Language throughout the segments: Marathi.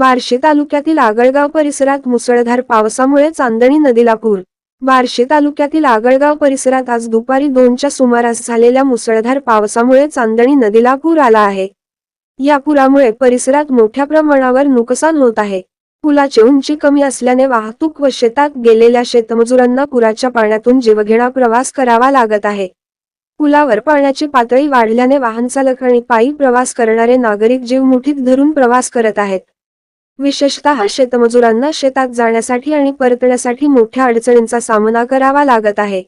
बार्शी तालुक्यातील आगळगाव परिसरात मुसळधार पावसामुळे चांदणी नदीला पूर. बार्शी तालुक्यातील आगळगाव परिसरात आज दुपारी दोनच्या सुमारास झालेल्या मुसळधार पावसामुळे चांदणी नदीला पूर आला आहे. या पुरामुळे परिसरात मोठ्या प्रमाणावर नुकसान होत आहे. पुलाची उंची कमी असल्याने वाहतूक व शेतात गेलेल्या शेतमजुरांना पुराच्या पाण्यातून जीवघेणा प्रवास करावा लागत आहे. पुलावर पाण्याची पातळी वाढल्याने वाहन चालक आणि पायी प्रवास करणारे नागरिक जीव मुठीत धरून प्रवास करत आहेत. विशेषतः शेतमजुरांना शेतात जाण्यासाठी आणि परतण्यासाठी मोठ्या अडचणींचा सामना करावा लागत आहे.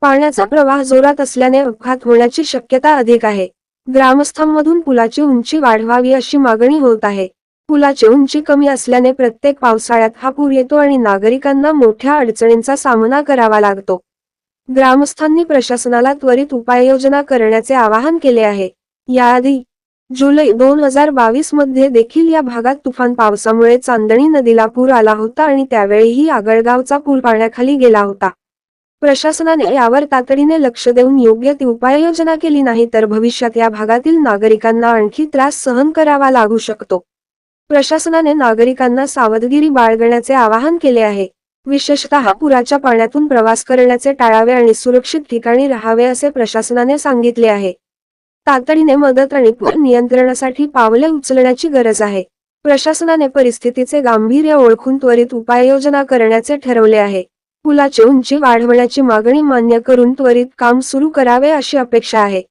पाण्याचा प्रवाह जोरात असल्याने अपघात होण्याची शक्यता अधिक आहे. ग्रामस्थांमधून पुलाची उंची वाढवावी अशी मागणी होत आहे. पुलाची उंची कमी असल्याने प्रत्येक पावसाळ्यात हा पूर येतो आणि नागरिकांना मोठ्या अडचणींचा सामना करावा लागतो. ग्रामस्थांनी प्रशासनाला त्वरित उपाययोजना करण्याचे आवाहन केले आहे. याआधी जुलै दोन हजार बावीसमध्ये देखील या भागात तुफान पावसामुळे चांदणी नदीला पूर आला होता आणि त्यावेळीही आगळगावचा पूर पाण्याखाली गेला होता. प्रशासनाने यावर तातडीने लक्ष देऊन योग्य ती उपाययोजना केली नाही तर भविष्यात या भागातील नागरिकांना आणखी त्रास सहन करावा लागू शकतो. प्रशासनाने नागरिकांना सावधगिरी बाळगण्याचे आवाहन केले आहे. विशेषतः पुराच्या पाण्यातून प्रवास करण्याचे टाळावे आणि सुरक्षित ठिकाणी राहावे असे प्रशासनाने सांगितले आहे. तातडीने मदत आणि पूर नियंत्रणासाठी पावले उचलण्याची गरज आहे. प्रशासनाने परिस्थितीचे गांभीर्य ओळखून त्वरित उपाययोजना करण्याचे ठरवले आहे. पुलाची उंची वाढवण्याची मागणी मान्य करून त्वरित काम सुरू करावे अशी अपेक्षा आहे.